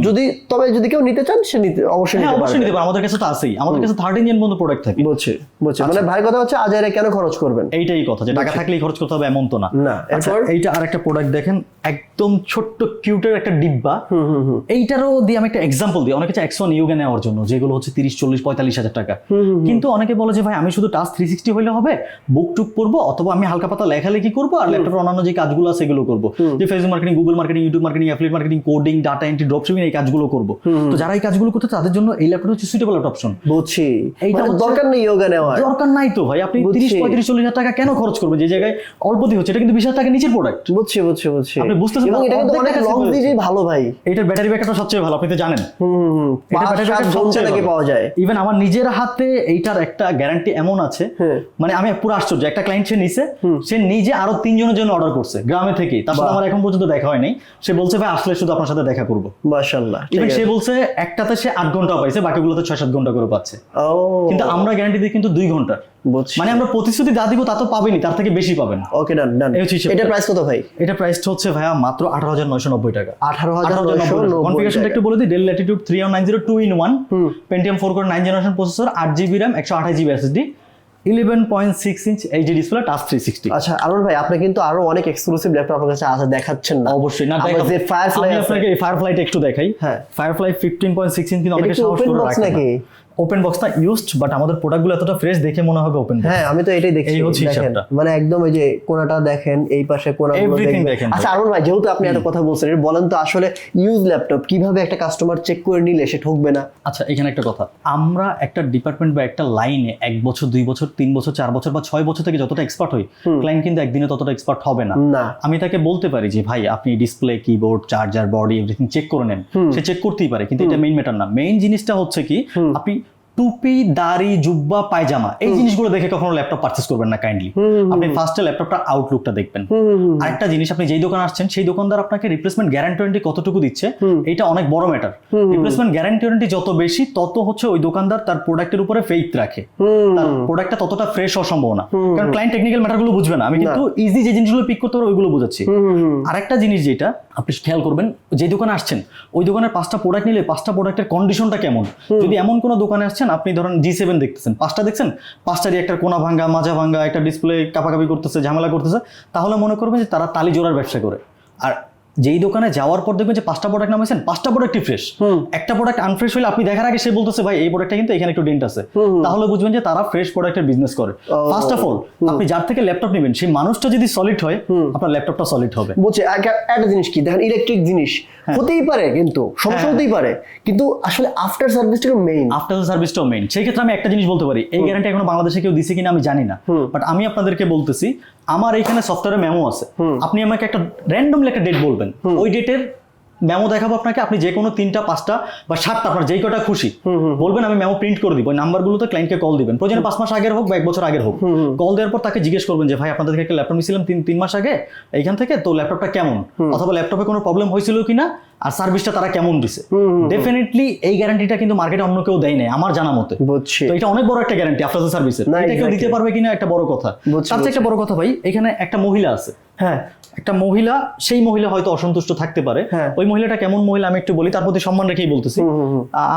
যদি তবে যদি কেউ নিতে চান সে নিতে অবশ্যই হ্যাঁ নিতে অবশ্যই নিতে পারে আমাদের কাছে তো আছেই। আমাদের কাছে থার্টিন ইঞ্জিন বন্ধ প্রোডাক্ট থাকে। বুঝছি বুঝছি। মানে ভাই কথা হচ্ছে আজারে কেন খরচ করবেন? এইটাই কথা যে টাকা থাকলেই খরচ করতে হবে এমন তো না। না, আচ্ছা? এইটা আরেকটা প্রোডাক্ট দেখেন। একদম ছোট্ট কিউটের একটা ডিব্বা। এইটারও দিয়ে আমি একটা এক্সাম্পল দিই। অনেকে চায় একশো ইউগে নেওয়ার জন্য যেগুলো হচ্ছে তিরিশ চল্লিশ পঁয়তাল্লিশ হাজার টাকা। কিন্তু অনেকে বলে যে ভাই আমি শুধু টাচ থ্রি সিক্সটি হলে হবে বুক টুক পড়ব অথবা আমি হালকা পাতা লেখালেখি করব আর ল্যাপটপের অন্যান্য যে কাজগুলো আছে সেগুলো করব। যে Facebook marketing Google marketing YouTube marketing affiliate marketing coding data entry dropshipping এই কাজগুলো করব। তো যারা এই কাজগুলো করতে তাদের জন্য এই ল্যাপটপ হচ্ছে সুইটেবল একটা অপশন বুঝছি। এইটা মানে দরকার নেই যোগা নেওয়ার। দরকার নাই তো ভাই। আপনি তিরিশ পঁয়ত্রিশ চল্লিশ হাজার টাকা কেন খরচ করবেন? যে জায়গায় অল্প দিয়ে হচ্ছে এটা কিন্তু বিশ হাজার টাকা নিচের প্রোডাক্ট বুঝছি বুঝছি বুঝছি। আপনি বুঝতেছেন এবং এটা কিন্তু অনেক লং ভালো ভাই। ব্যাটারি ব্যাকআপটা সবচেয়ে ভালো আপনি তো জানেন। হুম এটা backup ঘণ্টা সবচেয়ে নাকি পাওয়া যায়। ইভেন আমার নিজের হাতে এইটার একটা গ্যারান্টি এমন আছে হ্যাঁ। মানে আমি পুরো আশ্চর্য একটা ক্লায়েন্ট সে নিছে সে নিজে আরও তিনজনের জন্য অর্ডার করছে গ্রামে থেকে তার সাথে আমার এখন পর্যন্ত দেখা হয়নি। সে বলছে ভাই আসলে শুধু আপনার সাথে দেখা করব। মাশাআল্লাহ ইভেন সে বলছে একটাতে সে আট ঘণ্টা পাইছে বাকিগুলোতে ছয় সাত ঘণ্টা করে পাচ্ছে। ও। কিন্তু আমরা গ্যারান্টি দিই কিন্তু দুই ঘণ্টা বুঝছি মানে আমরা প্রতিশ্রুতি দা দিব তা তো পাবেনি তার থেকে বেশি পাবেন ওকে ডান ডান। এটা প্রাইস কত ভাই? এটা প্রাইসটা হচ্ছে ভাইয়া মাত্র আঠারো হাজার নয়শো নব্বই টাকা। আঠারো হাজার কনফিগারেশনটা একটু বলে দিই Dell Latitude three one nine zero two in one Pentium four core nine generation processor আট জিবি র্যাম একশো আঠাশ GB SSD eleven point six inch HD display touch three sixty আচ্ছা আরুন ভাই আপনি কিন্তু আরও অনেক এক্সক্লুসিভ ল্যাপটপ আপনার কাছে আছে দেখাচ্ছেন না। অবশ্যই। না। যে আমি আপনাকে ফায়ারফ্লাইটা একটু দেখাই। হ্যাঁ। Firefly fifteen point six inch কিন্তু অনেকে করে রাখে নাকি? বক্স বক্সটা ইউজড বাট আমাদের প্রোডাক্টগুলো এতটা ফ্রেশ দেখে মনে হবে ওপেন হ্যাঁ আমি তো এটাই দেখছি। দেখেন মানে একদম ওই যে কোনাটা দেখেন এই পাশে কোনাগুলো দেখেন। আচ্ছা। আরুন ভাই যেহেতু আপনি এত কথা বলছেন বলেন তো আসলে ইউজ ল্যাপটপ কীভাবে একটা কাস্টমার চেক করে নিলে সে ঠকবে না? আচ্ছা এখানে একটা কথা। আমরা একটা ডিপার্টমেন্ট বা একটা লাইনে এক বছর দুই বছর তিন বছর চার বছর বা ছয় বছর থেকে যতটা এক্সপার্ট হই ক্লায়েন্ট কিন্তু একদিনে ততটা এক্সপার্ট হবে না। না। আমি তাকে বলতে পারি যে ভাই আপনি display keyboard charger body everything check করে নেন। সে চেক করতেই পারে কিন্তু এটা মেইন ম্যাটার না। মেইন জিনিসটা হচ্ছে কি আপনি টুপি দাড়ি জুব্বা পায়জামা এই জিনিসগুলো দেখে কখনো ল্যাপটপ পারচেস করবেন না কাইন্ডলি আপনি ফার্স্টে ল্যাপটপটা আউটলুকটা দেখবেন। আরেকটা জিনিস আপনি যেই দোকান আসছেন সেই দোকানদার আপনাকে রিপ্লেসমেন্ট গ্যারান্টি ওয়ারেন্টি কতটুকু দিচ্ছে এটা অনেক বড় ম্যাটার রিপ্লেসমেন্ট গ্যারান্টি ওয়ারেন্টি যত বেশি তত হচ্ছে ওই দোকানদার তার প্রোডাক্টের উপরে ফেইথ রাখে। তার প্রোডাক্টটা ততটা ফ্রেশ হওয়ার সম্ভাবনা। কারণ ক্লায়েন্ট টেকনিক্যাল ম্যাটারগুলো বুঝবে না। আমি কিন্তু ইজি যে জিনিসগুলো পিক করতে পারব ওইগুলো বোঝাচ্ছি। আরেকটা জিনিস যেটা আপনি খেয়াল করবেন যে দোকানে আসছেন ওই দোকানের পাঁচটা প্রোডাক্ট নিলে পাঁচটা প্রোডাক্টের কন্ডিশনটা কেমন? যদি এমন কোনো দোকানে আসছেন আপনি ধরেন জি সেভেন দেখতেছেন পাঁচটা দেখছেন পাঁচটারই একটা কোনা ভাঙ্গা মাজা ভাঙ্গা একটা ডিসপ্লে কাপাকাপি করতেছে ঝামেলা করতেছে তাহলে মনে করবেন যে তারা তালি জোড়ার ব্যবসা করে। আর যেই দোকানে যাওয়ার পর দেখবেন যে পাঁচটা প্রোডাক্ট নামাইছেন পাঁচটা প্রোডাক্টই ফ্রেশ একটা প্রোডাক্ট আনফ্রেশ হলে আপনি দেখার আগে সে বলতেছে ভাই এই প্রোডাক্টটা কিন্তু এখানে একটু ডেন্ট আছে। তাহলে বুঝবেন যে তারা ফ্রেশ প্রোডাক্টের বিজনেস করে। ফার্স্ট অফ অল আপনি যার থেকে ল্যাপটপ নেবেন সেই মানুষটা যদি সলিড হয় আপনার ল্যাপটপটা সলিড হবে। বলছে একটা জিনিস কি দেখেন ইলেকট্রিক জিনিস হ্যাঁ। হতেই পারে কিন্তু সমস্যা হতেই পারে। কিন্তু আসলে আফটার সার্ভিসটা মেইন আফটার সার্ভিসটাও মেইন সেই ক্ষেত্রে আমি একটা জিনিস বলতে পারি এই গ্যারান্টি এখনও বাংলাদেশে কেউ দিছে কিনা আমি জানি না। বাট আমি আপনাদেরকে বলতেছি আমার এখানে সফটওয়্যারে মেমো আছে। আপনি আমাকে একটা র্যান্ডমলি একটা ডেট বলবেন। ওই ডেটের মেমো দেখাবো আপনাকে আপনি যে কোনো তিনটা পাঁচটা বা সাতটা আপনার যেই কটা খুশি বলবেন আমি মেমো প্রিন্ট করে দিব। ওই নাম্বারগুলোতে ক্লায়েন্টকে কল দিবেন। প্রয়োজনে পাঁচ মাস আগের হোক বা এক বছর আগের হোক। কল দেওয়ার পর তাকে জিজ্ঞেস করবেন যে ভাই আপনাদের একটা ল্যাপটপ নিয়েছিলাম তিন তিন মাস আগে। এইখান থেকে তো ল্যাপটপটা কেমন? অথবা ল্যাপটপে কোনো প্রবলেম হয়েছিল কিনা? আর সার্ভিসটা তারা কেমন দিছে? ডেফিনেটলি এই গ্যারান্টিটা কিন্তু মার্কেটে অন্য কেউ দেয় নাই আমার জানা মতে। বুঝছি। তো এটা অনেক বড় একটা গ্যারান্টি আফটার দ্য সার্ভিসের এটা কেউ দিতে পারবে কিনা একটা বড় কথা। তার একটা বড় কথা ভাই এখানে একটা মহিলা আছে। হ্যাঁ। একটা মহিলা সেই মহিলা হয়তো অসন্তুষ্ট থাকতে পারে। হ্যাঁ। ওই মহিলাটা কেমন মহিলা আমি একটু বলি তার প্রতি সম্মান রেখেই বলতেছি।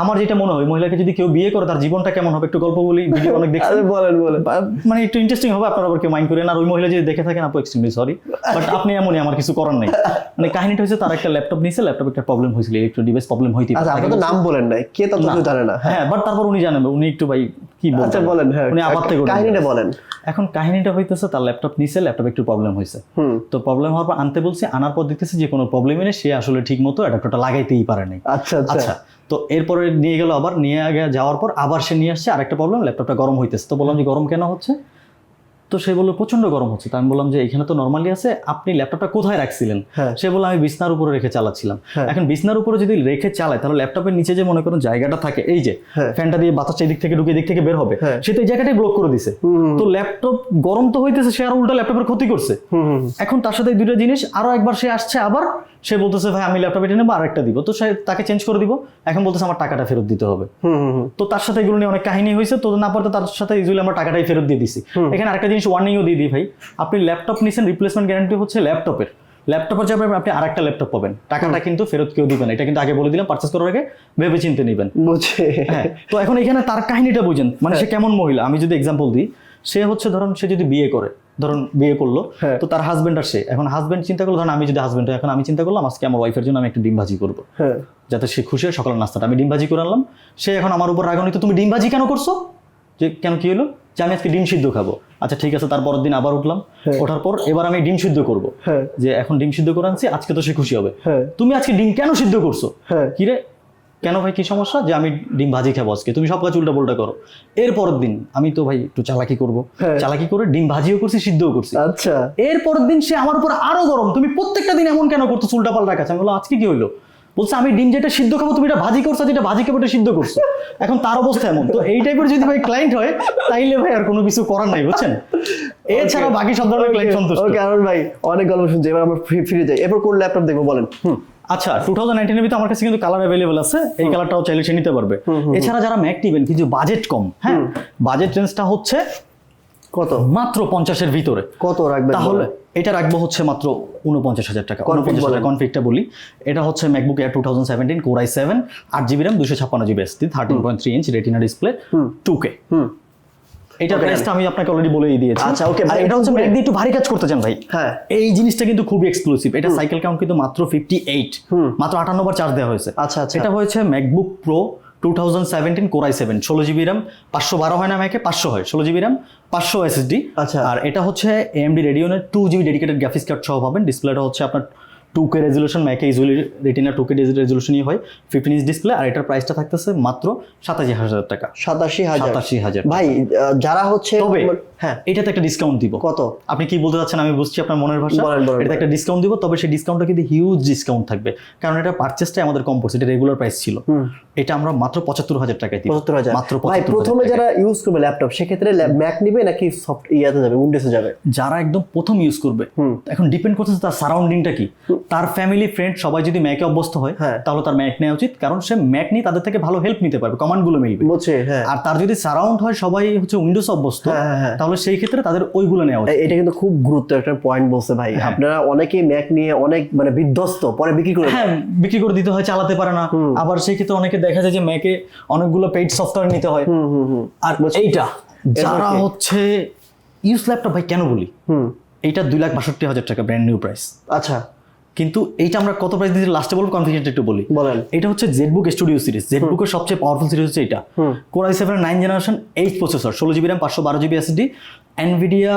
আমার যেটা মনে হয় মহিলাকে যদি কেউ বিয়ে করে তার জীবনটা কেমন হবে একটু গল্প বলি ভিডিও অনেক দেখছি। বলেন বলেন। মানে একটু ইন্টারেস্টিং হবে আপনারা আবার কেউ মাইন্ড করেন। আর ওই মহিলা যদি দেখে থাকেন আপু এক্সট্রিমলি সরি বাট আপনি এমনই আমার কিছু করার নাই। মানে কাহিনীটা হচ্ছে তার একটা ল্যাপটপ নিয়েছে ল্যাপটপ একটা প্রবলেম হয়েছিল ইলেকট্রনিক ডিভাইস প্রবলেম হইতে আচ্ছা আপনি তো নাম বলেন নাই কে তত জানে না। হ্যাঁ বাট তারপর উনি জানেন উনি একটু ভাই কি আচ্ছা বলেন হ্যাঁ উনি আবার থেকে কাহিনীটা বলেন। এখন কাহিনীটা হইতেছে তার ল্যাপটপ নিছে ল্যাপটপ একটু প্রবলেম হয়েছে তো প্রবলেম হওয়ার পর আনতে বলছি আনার পর দেখতেছি যে কোনো প্রবলেমই নেই সে আসলে ঠিক মতো অ্যাডাপ্টারটা লাগাইতেই পারে নাই। আচ্ছা আচ্ছা। আচ্ছা তো এরপরে নিয়ে গেল আবার নিয়ে আগে যাওয়ার পর আবার সে নিয়ে আসছে আরেকটা প্রবলেম ল্যাপটপটা গরম হইতেছে। তো বললাম যে গরম কেন হচ্ছে? তো সে বলল প্রচণ্ড গরম হচ্ছে। তো আমি বললাম যে এখানে তো নর্মালি আছে। আপনি ল্যাপটপটা কোথায় রাখছিলেন? হ্যাঁ। সে বলল আমি বিছনার উপরে রেখে চালাচ্ছিলাম। হ্যাঁ। এখন বিছনার উপরে যদি রেখে চালায় তাহলে ল্যাপটপের নিচে যে মনে করুন জায়গাটা থাকে এই যে হ্যাঁ। ফ্যানটা দিয়ে বাতাসটা এদিক থেকে ঢুকে এদিক থেকে বের হবে। সে তো এই জায়গাটাই ব্লক করে দিছে। তো ল্যাপটপ গরম তো হইতেছে সে আর উল্টা ল্যাপটপের ক্ষতি করছে। এখন তার সাথে দুটো জিনিস আরও একবার সে আসছে আবার সে বলতেছে ভাই আমি ল্যাপটপ এটা নেব আরেকটা দিব। তো সে তাকে চেঞ্জ করে দিব। এখন বলতেছে আমার টাকাটা ফেরত দিতে হবে। তো তার সাথে এগুলো নিয়ে অনেক কাহিনী হয়েছে তো না পড়তে তার সাথে ইউজুয়ালি আমরা টাকাটাই ফেরত দিয়ে দিছি। এখানে আরেকটা জিনিস ওয়ার্নিংও দিয়ে দিই ভাই। আপনি ল্যাপটপ নিছেন রিপ্লেসমেন্ট গ্যারান্টি হচ্ছে ল্যাপটপের ল্যাপটপের যাবে আপনি আরেকটা ল্যাপটপ পাবেন। টাকাটা কিন্তু ফেরত কেউ দিবেন এটা কিন্তু আগে বলে দিলাম পার্চেস করার আগে ভেবে চিন্তে নেবেন। বুঝছি। হ্যাঁ তো এখন এখানে তার কাহিনীটা বুঝেন। মানে সে কেমন মহিলা? আমি যদি এক্সাম্পল দিই সে হচ্ছে ধরুন সে যদি বিয়ে করে ধরুন বিয়ে করল হ্যাঁ। তো তার হাজবেন্ড আর সে। এখন হাজবেন্ড চিন্তা করল ধরুন আমি যদি হাজবেন্ড হয় এখন আমি চিন্তা করলাম আজকে আমার ওয়াইফের জন্য আমি একটা ডিম ভাজি করব। হ্যাঁ। যাতে সে খুশি হয় সকালের নাস্তাটা। আমি ডিম ভাজি করে আনলাম। সে এখন আমার উপর রাগান্বিত তুমি ডিম ভাজি কেন করছ? যে কেন কি হলো? যে আমি আজকে ডিম সিদ্ধ খাব। আচ্ছা ঠিক আছে তার পরের দিন আবার উঠলাম। হ্যাঁ। ওঠার পর এবার আমি ডিম সিদ্ধ করব। হ্যাঁ। যে এখন ডিম সিদ্ধ করে আনছি আজকে তো সে খুশি হবে। হ্যাঁ। তুমি আজকে ডিম কেন সিদ্ধ করছ? কি রে? কেন ভাই কি সমস্যা? যে আমি ডিম ভাজি খাব আজকে। তুমি সব কাজ উল্টা পাল্টা করো। এর পরের দিন আমি তো ভাই একটু চালাকি করব। চালাকি করে ডিম ভাজিও করছি সিদ্ধও করছি। আচ্ছা। এর পরের দিন সে আমার উপর আরও গরম। তুমি প্রত্যেকটা দিন এমন কেন করতো উল্টা পাল্টা কাছে আমি বললাম আজকে কি হইল? বলছে আমি ডিম যেটা সিদ্ধ খাব তুমি এটা ভাজি করছ যেটা ভাজি খাব এটা সিদ্ধ করছ। এখন তার অবস্থা এমন। তো এই টাইপের যদি ভাই ক্লায়েন্ট হয় তাইলে ভাই আর কোনো কিছু করার নাই বুঝছেন? এছাড়া বাকি সব ধরনের ক্লায়েন্ট সন্তুষ্ট। ওকে আরন ভাই অনেক গল্প শুনছি এবার আমরা ফিরে যাই। এরপর কোন ল্যাপটপ দেখব বলেন? হুম। আচ্ছা টু থাউজেন্ড নাইনটিনের ভিতরে আমার কাছে কিন্তু কালার অ্যাভেলেবল আছে এই কালারটাও চাইলে সে নিতে পারবে। এছাড়া যারা ম্যাক নিবেন কিছু বাজেট কম হ্যাঁ? বাজেট রেঞ্জটা হচ্ছে কত? মাত্র পঞ্চাশের ভিতরে। কত রাখবেন তাহলে এটা রাখব হচ্ছে মাত্র উনপঞ্চাশ হাজার টাকা। উনপঞ্চাশ হাজার। কনফিগটা বলি। এটা হচ্ছে MacBook Air two thousand seventeen core i seven আট জিবি র্যাম দুশো ছাপ্পান্ন GB SD thirteen point three inch retina display two K এটা প্রাইসটা আমি আপনাকে অলরেডি বলেই দিয়েছি। আচ্ছা, আর ভাই, এটা হচ্ছে ম্যাক দিয়ে একটু ভারী কাজ করতে চান ভাই। হ্যাঁ। এই জিনিসটা কিন্তু খুবই এক্সক্লুসিভ এটা সাইকেল কাউন্ট কিন্তু মাত্র ফিফটি এইট হুম। মাত্র আটান্ন বার চার্জ দেওয়া হয়েছে। আচ্ছা, আচ্ছা। এটা হয়েছে MacBook Pro two thousand seventeen core i seven ষোলো জিবি র্যাম পাঁচশো বারো হয় না ম্যাকে পাঁচশো হয়। ষোলো জিবি র্যাম পাঁচশো এসএসডি আচ্ছা। আর এটা হচ্ছে AMD রেডিওনের two GB dedicated graphics card সহ পাবেন ডিসপ্লেটা হচ্ছে আপনার টু কে রেজলিউশন ম্যাকে ইজুয়ালি রেটিনা টু কে রেজলিউশনই হয় ফিফটিন ইঞ্চ ডিসপ্লে আর এটার প্রাইসটা থাকতেছে মাত্র সাতাশি হাজার টাকা। সাতাশি হাজার। সাতাশি হাজার ভাই যারা হচ্ছে তবে হ্যাঁ। এটাতে একটা ডিসকাউন্ট দিব। কত? আপনি কি বলতে চাচ্ছেন? আমি বুঝছি আপনার মনের ভাষা। এটাতে একটা ডিসকাউন্ট দিব তবে সেই ডিসকাউন্টটা কিন্তু হিউজ ডিসকাউন্ট থাকবে। কারণ এটা পারচেসটাই আমাদের কম পড়ছে এটা রেগুলার প্রাইস ছিল। এটা আমরা মাত্র পঁচাত্তর হাজার টাকায় দিব। পঁচাত্তর হাজার। মাত্র ভাই প্রথমে যারা ইউজ করবে ল্যাপটপ সেক্ষেত্রে ম্যাক নিবে নাকি সফট ইয়াতে যাবে উইন্ডোজে যাবে? যারা একদম প্রথম ইউজ করবে এখন ডিপেন্ড করতেছে তার সারাউন্ডিংটা কি। তার ফ্যামিলি ফ্রেন্ড সবাই যদি ম্যাকে অভ্যস্ত হয় হ্যাঁ। তাহলে তার ম্যাক নেওয়া উচিত। কারণ সে ম্যাক নিয়ে তাদের থেকে ভালো হেল্প নিতে পারবে কমান্ডগুলো মিলবে। হ্যাঁ। আর তার যদি সারাউন্ড হয় সবাই হচ্ছে উইন্ডোজ অভ্যস্ত হ্যাঁ। তাহলে সেই ক্ষেত্রে তাদের ওইগুলো নেওয়া উচিত। এটা কিন্তু খুব গুরুত্ব একটা পয়েন্ট বলছে ভাই। আপনারা অনেকেই ম্যাক নিয়ে অনেক মানে বিধ্বস্ত পরে বিক্রি করে হ্যাঁ বিক্রি করে দিতে হয় চালাতে পারে না। আবার সেই ক্ষেত্রে অনেকে দেখা যায় যে ম্যাকে অনেকগুলো পেইড সফটওয়্যার নিতে হয়। আর এইটা যারা হচ্ছে ইউজ ল্যাপটপ ভাই কেন বলি? এইটা দুই লাখ বাষট্টি হাজার টাকা ব্র্যান্ড নিউ প্রাইস আচ্ছা। কিন্তু এইটা আমরা কত প্রাইস দিয়েছি? লাস্টে বলব কনফিডেন্ট একটু বলি। বলেন। এটা হচ্ছে জেডবুক স্টুডিও সিরিজ জেডবুকের সবচেয়ে পাওয়ারফুল সিরিজ হচ্ছে এটা। Core i seven nine generation eight processor ষোলো জিবি র্যাম পাঁচশো বারো জিবি এসডি এনভিডিয়া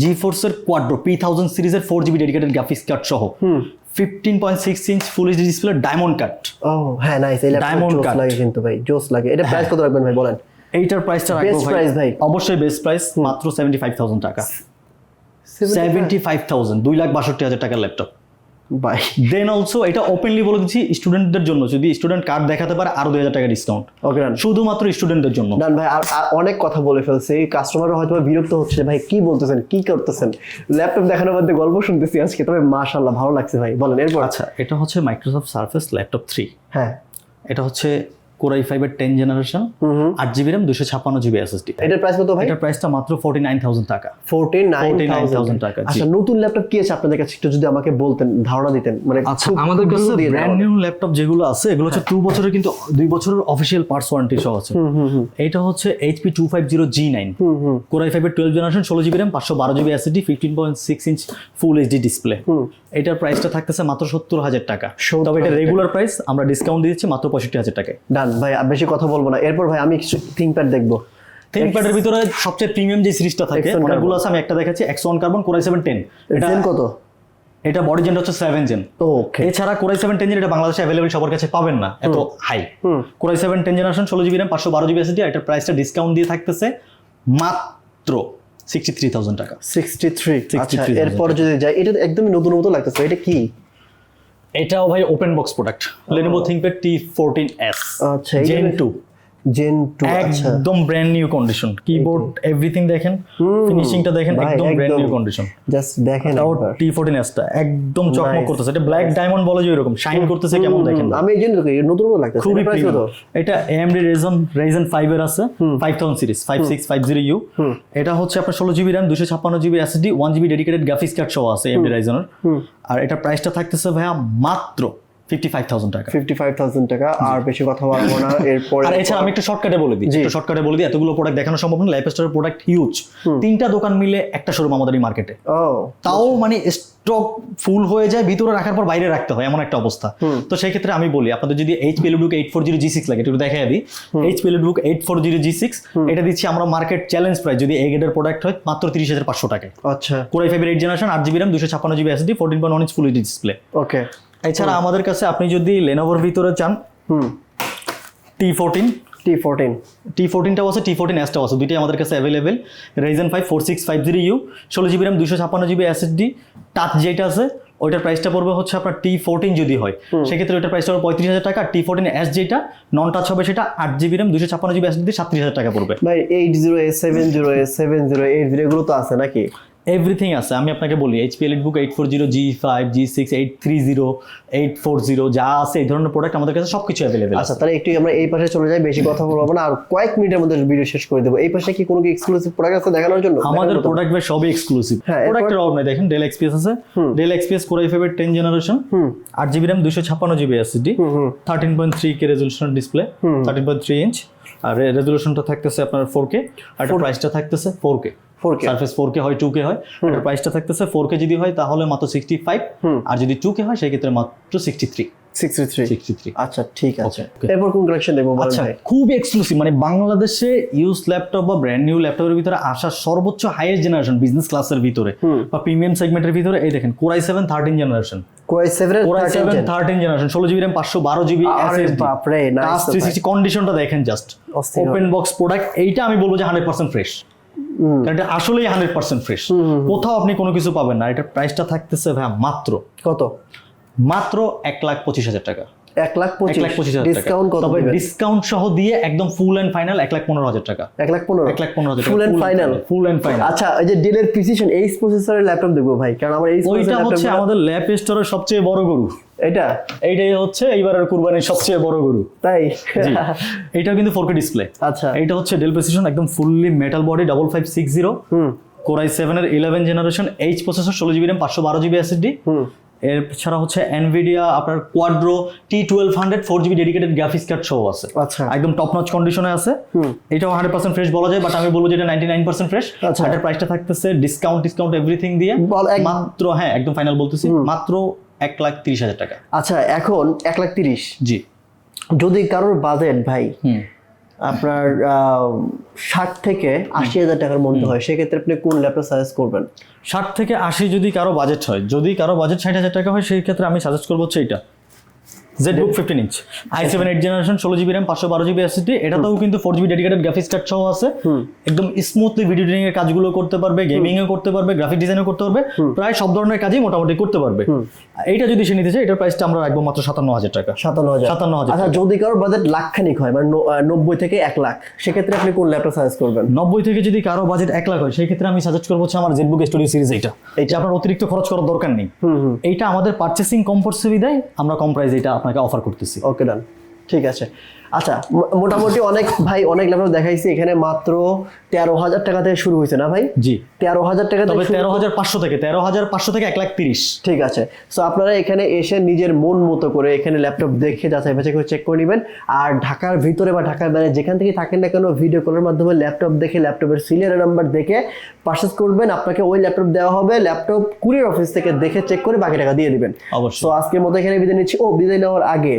জি ফোর্সের কোয়াড্রো পি থাউজেন্ড সিরিজের four GB dedicated graphics card সহ। Fifteen point six inch full HD display diamond cut ও হ্যাঁ নাইস এই জোস cut. লাগে কিন্তু ভাই জোস লাগে। এটা প্রাইস কত রাখবেন ভাই বলেন? এইটার প্রাইসটা রাখব Best price ভাই। অবশ্যই বেস্ট প্রাইস মাত্র সেভেন্টি ফাইভ থাউজেন্ড টাকা। সেভেন্টি ফাইভ থাউজেন্ড দুই লাখ বাষট্টি হাজার টাকার ল্যাপটপ ভাই দেন অলসো এটা ওপেনলি বলে দিচ্ছি স্টুডেন্টদের জন্য। যদি স্টুডেন্ট কার্ড দেখাতে পারে আরও দুই হাজার টাকা ডিসকাউন্ট ওকে ডান শুধুমাত্র স্টুডেন্টদের জন্য। ডান ভাই। আর আর অনেক কথা বলে ফেলছে। এই কাস্টমাররা হয়তো বিরক্ত হচ্ছে। ভাই কি বলতেছেন? কি করতেছেন? ল্যাপটপ দেখানোর মধ্যে গল্প শুনতেছি আজকে। তবে মাশাল্লাহ ভালো লাগছে ভাই। বলেন এরপর? আচ্ছা এটা হচ্ছে মাইক্রোসফট সার্ফেস ল্যাপটপ থ্রি হ্যাঁ। এটা হচ্ছে কোরাই ফাইভের টেন জেনারেশন আট জিবি র্যাম দুশো ছাপ্পান্ন জিবি এসএসডি এটার প্রাইস কত ভাই? এটার প্রাইসটা মাত্র ফোর্টি নাইন থাউজেন্ড টাকা। 49000 টাকা, আচ্ছা নতুন ল্যাপটপ কি আছে আপনাদের কাছে? একটু যদি আমাকে বলতেন ধারণা দিতেন মানে আচ্ছা আমাদের কাছে ব্র্যান্ড নিউ ল্যাপটপ যেগুলো আছে এগুলো হচ্ছে টু বছরের কিন্তু দুই বছরের অফিসিয়াল পার্টস ওয়ারেন্টি সহ আছে। এটা হচ্ছে HP two five zero G nine core i ফাইভের টুয়েলভ জেনারেশন ষোলো জিবি র্যাম পাঁচশো বারো GB SSD fifteen point six inch full HD display. এটার প্রাইসটা থাকতেছে মাত্র সত্তর হাজার টাকা। তবে এটা রেগুলার প্রাইস আমরা ডিসকাউন্ট দিচ্ছি মাত্র পঁয়ষট্টি হাজার টাকায়। ডান ভাই বেশি কথা বলব না। এরপর ভাই আমি কিছু থিংকপ্যাড দেখব। ভিতরে সবচেয়ে প্রিমিয়াম যে সিরিজটা থাকে অনেকগুলো আছে আমি একটা দেখাচ্ছি X one Carbon core i seven ten এটা কত? এটা বডি জেনটা হচ্ছে সেভেন জেন ওকে এছাড়া কোরাই সেভেন টেন এটা বাংলাদেশে অ্যাভেলেবল সবার কাছে পাবেন না এত high core i seven ten generation ষোলো জিবি র্যাম পাঁচশো বারো জিবি এসএসডি এটার প্রাইসটা ডিসকাউন্ট দিয়ে থাকতেছে মাত্র সিক্সটি থ্রি থাউজেন্ড টাকা। 63 আচ্ছা 63,000 এরপর যদি যাই এটা একদমই নতুন মতো লাগতেছে এটা কি? এটাও ভাই open box product Lenovo ThinkPad T fourteen S আচ্ছা, জেন টু জেন 2 আচ্ছা। একদম brand new condition keyboard everything দেখেন ফিনিশিংটা দেখেন একদম ব্র্যান্ড নিউ কন্ডিশন জাস্ট দেখেন তাও টি ফোরটিন এসটা একদম চকমক করতেছে। এটা ব্ল্যাক ডায়মন্ড বলে যে এরকম। শাইন করতেছে কেমন দেখেন আমি এই জন্য তো নতুন মতো লাগতেছে। খুবই এটা এএমডি রেজন রেজন ফাইভ এর আছে five thousand series five six five zero U এটা হচ্ছে আপনার ষোলো জিবি র্যাম দুশো ছাপ্পান্ন GB SSD one GB dedicated graphics card সহ আছে এমডি রাইজনের আর এটা প্রাইসটা থাকতেছে ভাইয়া মাত্র ফিফটি ফাইভ থাউজেন্ড টাকা। ফিফটি ফাইভ থাউজেন্ড টাকা আর বেশি কথা বলব না। এরপরে আর এছাড়া আমি একটু শর্টকাটে বলে দিই। একটু শর্টকাটে বলে দিই এতগুলো প্রোডাক্ট দেখানো সম্ভব না লাইফ স্টোরের প্রোডাক্ট হিউজ তিনটা দোকান মিলে একটা শোরুম আমাদের এই মার্কেটে তাও মানে স্টক ফুল হয়ে যায় ভিতরে রাখার পর বাইরে রাখতে হয় এমন একটা অবস্থা। তো সেই ক্ষেত্রে আমি বলি আপনাদের যদি H P EliteBook eight four zero G six লাগে একটু দেখা দিই। H P EliteBook eight four zero G six এটা দিচ্ছি আমরা মার্কেট চ্যালেঞ্জ প্রাইস যদি এ গ্রেডের প্রোডাক্ট হয় মাত্র তিরিশ হাজার পাঁচশো টাকায়। আচ্ছা। কোরাই ফাইভের এইট জেনারেশন আট জিবি র্যাম দুশো ছাপ্পান্ন GB SD fourteen point one full display okay এছাড়া আমাদের কাছে আপনি যদি লেনোভোর ভিতরে চান হুম। টি ফোরটিন টি ফোরটিন টি ফোরটিনটাও আছে টি ফোরটিন এসটাও আছে দুইটাই আমাদের কাছে available Ryzen five four six five zero U ষোলো জিবি র্যাম দুশো ছাপ্পান্ন জিবি এসএসডি টাচ যেটা আছে ওইটার প্রাইসটা পড়বে হচ্ছে আপনার টি ফোরটিন যদি হয়। সেক্ষেত্রে ওইটার প্রাইসটা হবে পঁয়ত্রিশ হাজার টাকা টি ফোরটিন এস যেটা নন টাচ হবে সেটা আট জিবি র্যাম দুশো ছাপ্পান্ন জিবি এস এসএসডি সাতত্রিশ হাজার টাকা পড়বে। ভাই eight zero A seven zero A seven zero eight zero এগুলো তো আছে নাকি? এভরিথিং আছে আমি আপনাকে বলি HP EliteBook eight four zero G five G six eight three zero eight four zero যা আছে এই ধরনের প্রোডাক্ট আমাদের কাছে সব কিছু অ্যাভেলেবেল আচ্ছা তাহলে একটু আমরা এই পাশে চলে যাই বেশি কথা বলব না আর কয়েক মিনিটের মধ্যে ভিডিও শেষ করে দেবো। এই পাশে কি কোনো এক্সক্লুসিভ প্রোডাক্ট আছে দেখানোর জন্য? আমাদের? প্রোডাক্ট ভাই সবই এক্সক্লুসিভ হ্যাঁ, এরপর- প্রোডাক্টের অভাব নাই দেখেন ডেল এক্সপিএস আছে। ডেল এক্সপিএস কোরাই ফাইভের টেন জেনারেশন আট জিবি র্যাম দুশো ছাপ্পান্ন GB SSD thirteen point three K resolution display thirteen point three inch আর রেজলিউশনটা থাকতেছে আপনার ফোর কে আর প্রাইসটা থাকতেছে four K 4K Surface four K হয় টু কে হয়। এটার প্রাইসটা থাকতেছে ফোর কে যদি হয় তাহলে মাত্র সিক্সটি ফাইভ আর যদি টু কে হয় সেই ক্ষেত্রে মাত্র 63 আচ্ছা ঠিক আছে। Okay, okay. এরপর কোন কালেকশন দেখব আচ্ছা খুব এক্সক্লুসিভ মানে বাংলাদেশে ইউজ ল্যাপটপ বা ব্র্যান্ড নিউ ল্যাপটপের ভিতরে আসা সর্বোচ্চ হাইয়েস্ট জেনারেশন বিজনেস ক্লাসের ভিতরে বা প্রিমিয়াম সেগমেন্টের ভিতরে এই দেখেন core i seven thirteen generation core i 7 core i seven thirteen generation ষোলো জিবি র্যাম পাঁচশো বারো জিবি কন্ডিশনটা দেখেন জাস্ট ওপেন বক্স প্রোডাক্ট এইটা আমি বলব যে হান্ড্রেড পার্সেন্ট ফ্রেশ কারণ এটা আসলেই হান্ড্রেড পার্সেন্ট ফ্রেশ কোথাও আপনি কোনো কিছু পাবেন না। এটার প্রাইসটা থাকতেছে ভাই মাত্র কত? মাত্র এক লাখ পঁচিশ হাজার টাকা। এক লাখ এক লাখ পঁচিশ ডিসকাউন্ট কত তবে ডিসকাউন্ট সহ দিয়ে একদম ফুল এন্ড ফাইনাল এক লাখ পনেরো হাজার টাকা। এক লাখ পনেরো? এক লাখ পনেরো হাজার full and final full and final আচ্ছা এই যে ডেলের প্রিসিশন এইচ প্রসেসরের ল্যাপটপ দেখব ভাই কারণ আমার এইচ ওইটা হচ্ছে আমাদের ল্যাপ স্টোরের সবচেয়ে বড় গরু। এটা এইটাই হচ্ছে এইবারের কুরবানির সবচেয়ে বড় গরু। তাই? এইটাও কিন্তু ফোর কে ডিসপ্লে আচ্ছা। এইটা হচ্ছে ডেল প্রেসিশন একদম fully metal body double five six zero core i সেভেনের ইলেভেন জেনারেশন এইচ প্রসেসর ষোলো জিবি র্যাম পাঁচশো বারো জিবি এসএসডি হুম এছাড়া হচ্ছে এনভিডিয়া আপনার Quadro T twelve hundred four GB dedicated graphics card সহ আছে। আচ্ছা। একদম টপ নচ কন্ডিশনে আছে। এটাও হান্ড্রেড পার্সেন্ট ফ্রেশ বলা যায় বাট আমি বলব যেটা নাইনটি নাইন পার্সেন্ট ফ্রেশ আচ্ছা। এটার প্রাইসটা থাকতেছে ডিসকাউন্ট ডিসকাউন্ট এভরিথিং দিয়ে। মাত্র হ্যাঁ একদম ফাইনাল বলতেছি মাত্র এক লাখ তিরিশ হাজার টাকা। আচ্ছা এখন এক লাখ তিরিশ। জি। যদি কারোর বাজেট ভাই হুম। আপনার ষাট থেকে আশি হাজার টাকার মধ্যে হয়। সেক্ষেত্রে আপনি কোন ল্যাপটপ সাজেস্ট করবেন? ষাট থেকে আশি যদি কারও বাজেট হয় যদি কারও বাজেট ষাট হাজার টাকা হয় সেই ক্ষেত্রে আমি সাজেস্ট করব হচ্ছে এটা ZBook fifteen inch i seven eight generation ষোলো জিবি র্যাম পাঁচশো বারো জিবি এসএসডি এটাতেও কিন্তু four GB dedicated graphics card সহ আছে। একদম স্মুথলি ভিডিও এডিটিং এর কাজগুলো করতে পারবে গেমিং এ করতে পারবে গ্রাফিক ডিজাইনও করতে পারবে প্রায় সব ধরনের কাজই মোটামুটি করতে পারবে। এইটা যদি সে নিতে চায় এটার প্রাইসটা আমরা রাখব মাত্র সাতান্ন হাজার টাকা। সাতান্ন হাজার। সাতান্ন হাজার আচ্ছা যদি কারোর বাজেট লাখখানিক হয় মানে নব্বই থেকে এক লাখ সেক্ষেত্রে আপনি কোন ল্যাপটপ সাজেস্ট করবেন? নব্বই থেকে যদি কারও বাজেট এক লাখ হয় সেই ক্ষেত্রে আমি সাজেস্ট করব হচ্ছে আমার জেটবুক স্টুডিও সিরিজ এইটা। এইটা। আপনার অতিরিক্ত খরচ করার দরকার নেই। এইটা আমাদের পার্চেসিং কম সুবিধায় আমরা কম প্রাইস এটা আপনাকে অফার করতেছি। ওকে ডান ঠিক আছে। আচ্ছা মোটামুটি অনেক ভাই অনেক ল্যাপটপ দেখাইছি এখানে মাত্র তেরো হাজার টাকা থেকে শুরু হয়েছে না ভাই? জি। তেরো হাজার টাকা তবে থেকে তেরো হাজার পাঁচশো থেকে তেরো হাজার পাঁচশো থেকে এক লাখ তিরিশ। ঠিক আছে। সো আপনারা এখানে এসে নিজের মন মতো করে এখানে ল্যাপটপ দেখে যাচাই বাছাই করে চেক করে নেবেন। আর ঢাকার ভিতরে বা ঢাকার বাইরে যেখান থেকে থাকেন না কেন ভিডিও কলের মাধ্যমে ল্যাপটপ দেখে ল্যাপটপের সিলিয়ার নাম্বার দেখে পারচেস করবেন। আপনাকে ওই ল্যাপটপ দেওয়া হবে ল্যাপটপ কুরিয়ার অফিস থেকে দেখে চেক করে বাকি টাকা দিয়ে দিবেন। অবশ্যই। সো আজকের মতো এখানে বিদায় নিচ্ছি। ও বিদায় নেওয়ার আগে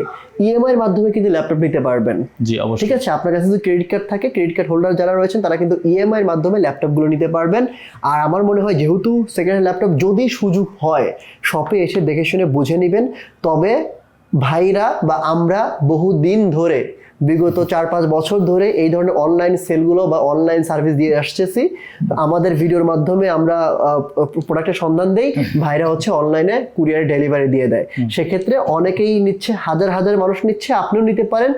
ইএমআই এর মাধ্যমে কিন্তু ল্যাপটপ নিতে পারবেন। জি অবশ্যই। ঠিক আছে? আপনার কাছে যদি ক্রেডিট কার্ড থাকে ক্রেডিট কার্ড হোল্ডার যারা রয়েছেন তারা কিন্তু ইএমআই এর মাধ্যমে ল্যাপটপগুলো নিতে পারবেন। আর আমার মনে হয় যেহেতু সেকেন্ড হ্যান্ড ল্যাপটপ যদি সুযোগ হয় শপে এসে দেখে শুনে বুঝে নেবেন। তবে ভাইরা বা আমরা বহু দিন ধরে বিগত চার পাঁচ বছর ধরে এই ধরনের অনলাইন সেলগুলো বা অনলাইন সার্ভিস দিয়ে আসতেছি। আমাদের ভিডিওর মাধ্যমে আমরা প্রোডাক্টের সন্ধান দেই। ভাইরা হচ্ছে অনলাইনে কুরিয়ারে ডেলিভারি দিয়ে দেয়। সেক্ষেত্রে অনেকেই নিচ্ছে হাজার হাজার মানুষ নিচ্ছে আপনিও নিতে পারেন।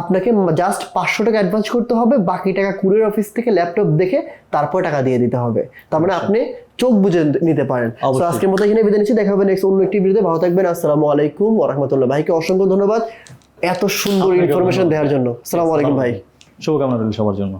আপনাকে জাস্ট পাঁচশো টাকা অ্যাডভান্স করতে হবে বাকি টাকা কুরিয়ার অফিস থেকে ল্যাপটপ দেখে তারপর টাকা দিয়ে দিতে হবে। তার মানে আপনি চোখ বুঝে নিতে পারেন। আজকের মতো এখানে বিদায় নিচ্ছি। দেখা হবে নেক্সট অন্য একটি ভিডিওতে ভালো থাকবেন। আসসালামু আলাইকুম ওরহমতুল্লাহ ভাইকে অসংখ্য ধন্যবাদ। এত সুন্দর ইনফরমেশন দেওয়ার জন্য। আসসালামু আলাইকুম ভাই। শুভকামনা রইল সবার জন্য।